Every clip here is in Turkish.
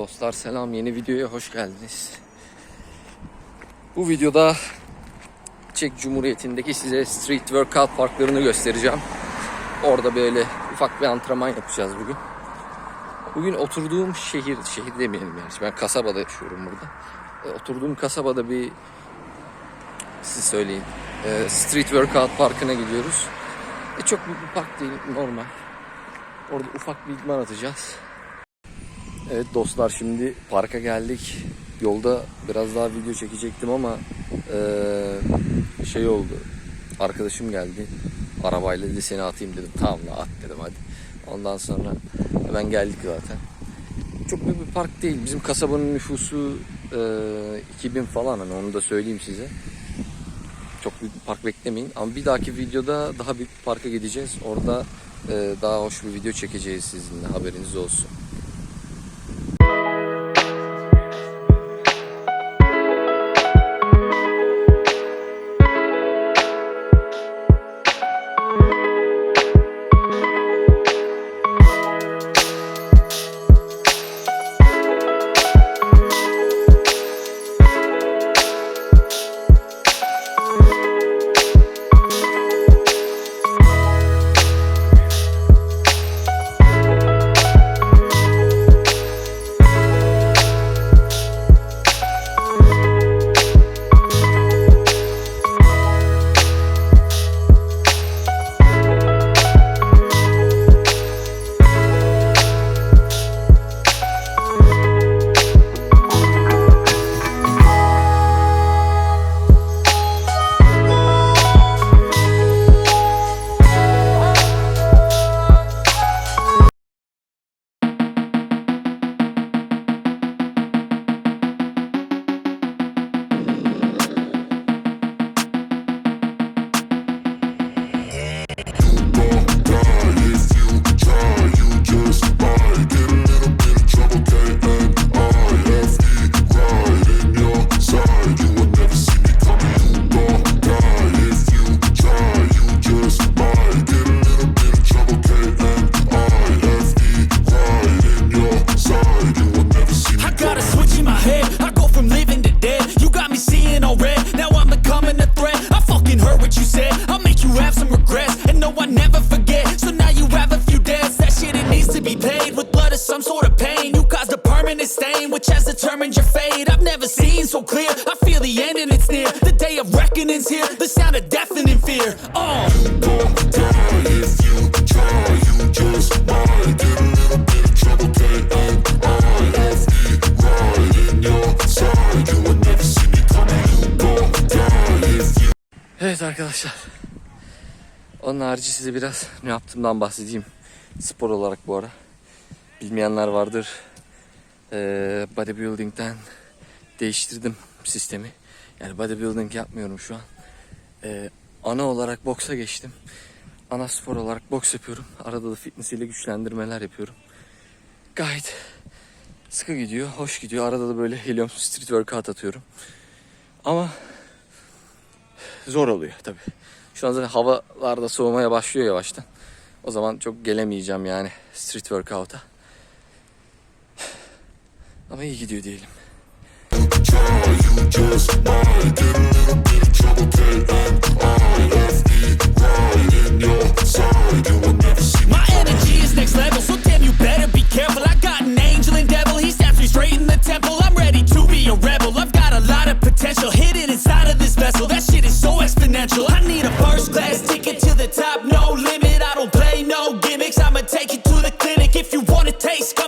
Dostlar selam yeni videoya hoş geldiniz. Bu videoda Çek Cumhuriyeti'ndeki size street workout parklarını göstereceğim. Orada böyle ufak bir antrenman yapacağız bugün. Bugün oturduğum şehir, şehir demeyelim yani. Ben kasabada yaşıyorum burada. E, oturduğum kasabada bir siz söyleyin. e, street workout parkına gidiyoruz. E, çok büyük bir park değil normal. Orada ufak bir idman atacağız. Evet dostlar şimdi parka geldik. Yolda biraz daha video çekecektim ama eee, şey oldu. Arkadaşım geldi. Arabayla dedi seni atayım dedim. Tamam la at dedim hadi. Ondan sonra hemen geldik zaten. Çok büyük bir park değil. Bizim kasabanın nüfusu eee 2000 falan hani onu da söyleyeyim size. Çok büyük bir park beklemeyin. Ama bir dahaki videoda daha büyük bir parka gideceğiz. Orada eee, daha hoş bir video çekeceğiz sizinle. Haberiniz olsun. With some sort of pain. You caused a permanent stain, which has determined your fate. I've never seen so clear. I feel the end and it's near. The day of reckoning's here. The sound of deafening fear. Oh. Evet arkadaşlar. Onun harici size biraz ne yaptığımdan bahsedeyim. Spor olarak bu ara. Bilmeyenler vardır. Ee, bodybuilding'den değiştirdim sistemi. Yani bodybuilding yapmıyorum şu an. Ee, ana olarak boksa geçtim. Ana spor olarak boks yapıyorum. Arada da fitness ile güçlendirmeler yapıyorum. Gayet sıkı gidiyor, hoş gidiyor. Arada da böyle helium street workout atıyorum. Ama zor oluyor tabii. Şu an zaten havalarda soğumaya başlıyor yavaştan. O zaman çok gelemeyeceğim yani street workout'a. Ama iyi gidiyor diyelim.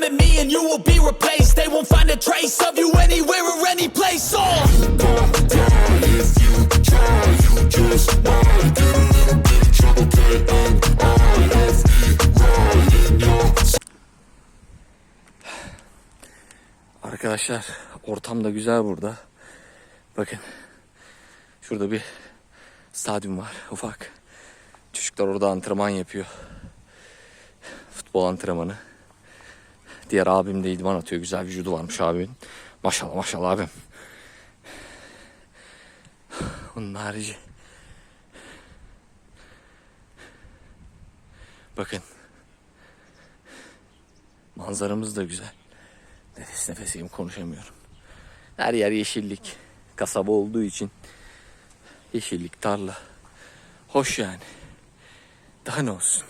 Come me and you will be replaced. They won't find a trace of you anywhere or any place. Oh. Arkadaşlar ortam da güzel burada. Bakın şurada bir stadyum var ufak. Çocuklar orada antrenman yapıyor. Futbol antrenmanı. Diğer abim de idman atıyor. Güzel vücudu varmış abimin. Maşallah maşallah abim. Onun harici. Bakın. Manzaramız da güzel. Nefes nefeseyim konuşamıyorum. Her yer yeşillik. Kasaba olduğu için yeşillik, tarla. Hoş yani. Daha ne olsun?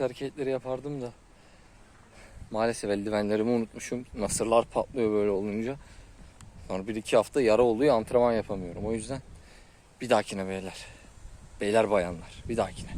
Akrobasi hareketleri yapardım da. Maalesef eldivenlerimi unutmuşum. Nasırlar patlıyor böyle olunca. Sonra bir iki hafta yara oluyor antrenman yapamıyorum. O yüzden bir dahakine beyler. Beyler bayanlar bir dahakine.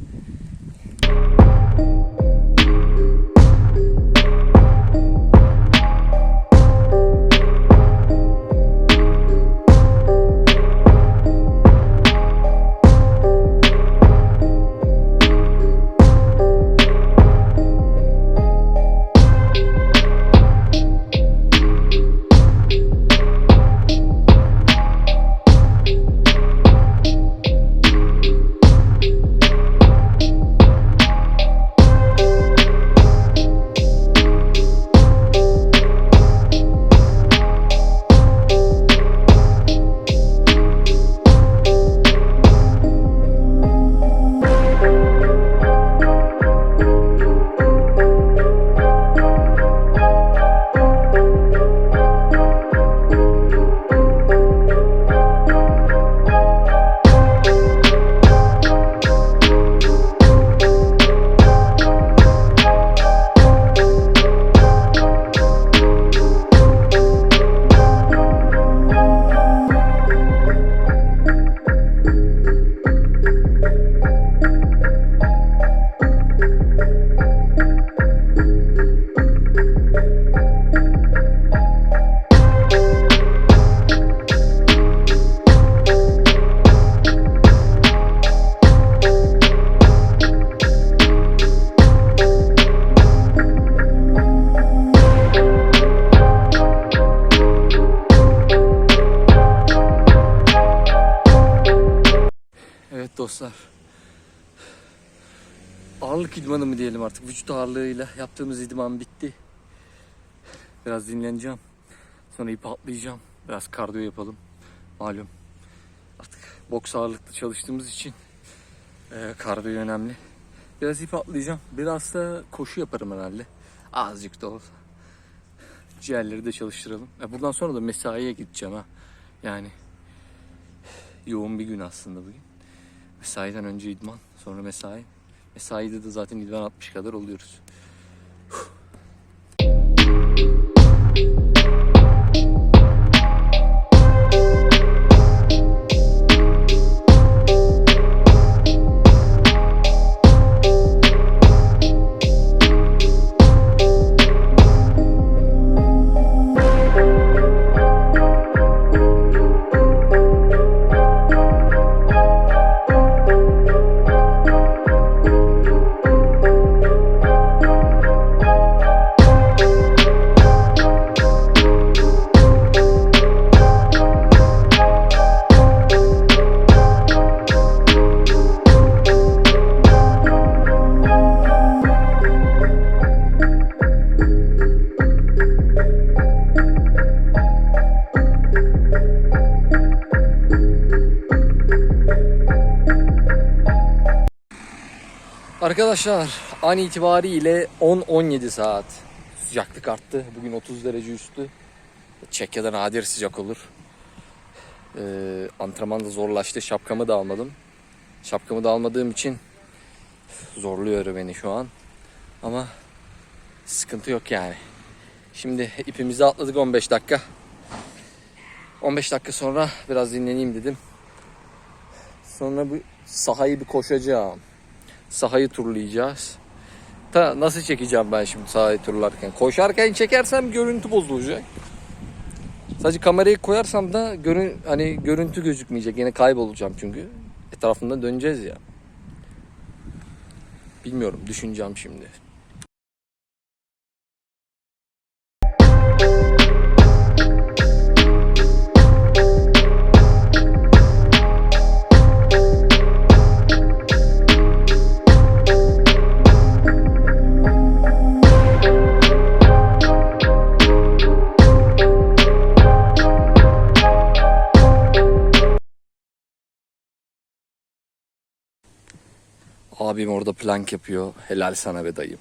Ağırlık idmanı mı diyelim artık. Vücut ağırlığıyla yaptığımız idman bitti. Biraz dinleneceğim. Sonra ip atlayacağım. Biraz kardiyo yapalım. Malum. Artık boks ağırlıklı çalıştığımız için e, kardiyo önemli. Biraz ip atlayacağım. Biraz da koşu yaparım herhalde. Azıcık da olsa. Ciğerleri de çalıştıralım. Ya buradan sonra da mesaiye gideceğim ha. Yani yoğun bir gün aslında bugün. Mesaiden önce idman, sonra mesai. Mesaide de zaten idman 60 kadar oluyoruz. Arkadaşlar an itibariyle 10-17 saat. Sıcaklık arttı. Bugün 30 derece üstü. Çekya'da nadir sıcak olur. Ee, antrenman da zorlaştı. Şapkamı da almadım. Şapkamı da almadığım için zorluyor beni şu an. Ama sıkıntı yok yani. Şimdi ipimizi atladık 15 dakika. 15 dakika sonra biraz dinleneyim dedim. Sonra bu sahayı bir koşacağım. Sahayı turlayacağız. Ta nasıl çekeceğim ben şimdi sahayı turlarken? Koşarken çekersem görüntü bozulacak. Sadece kamerayı koyarsam da görün hani görüntü gözükmeyecek. Yine kaybolacağım çünkü. Etrafında döneceğiz ya. Bilmiyorum, düşüneceğim şimdi. Abim orada plank yapıyor. Helal sana be dayım.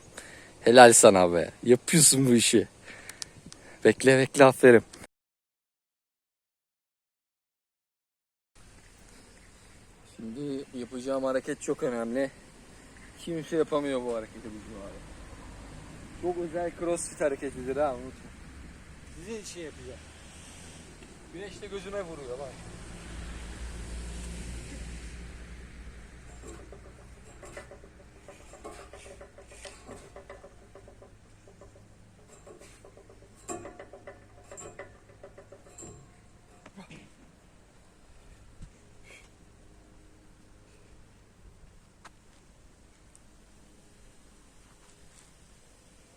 Helal sana be. Yapıyorsun bu işi. Bekle bekle aferin. Şimdi yapacağım hareket çok önemli. Kimse yapamıyor bu hareketi bizim abi. Çok özel crossfit hareketidir ha unutma. Sizin için yapacağım. Güneş de gözüme vuruyor bak.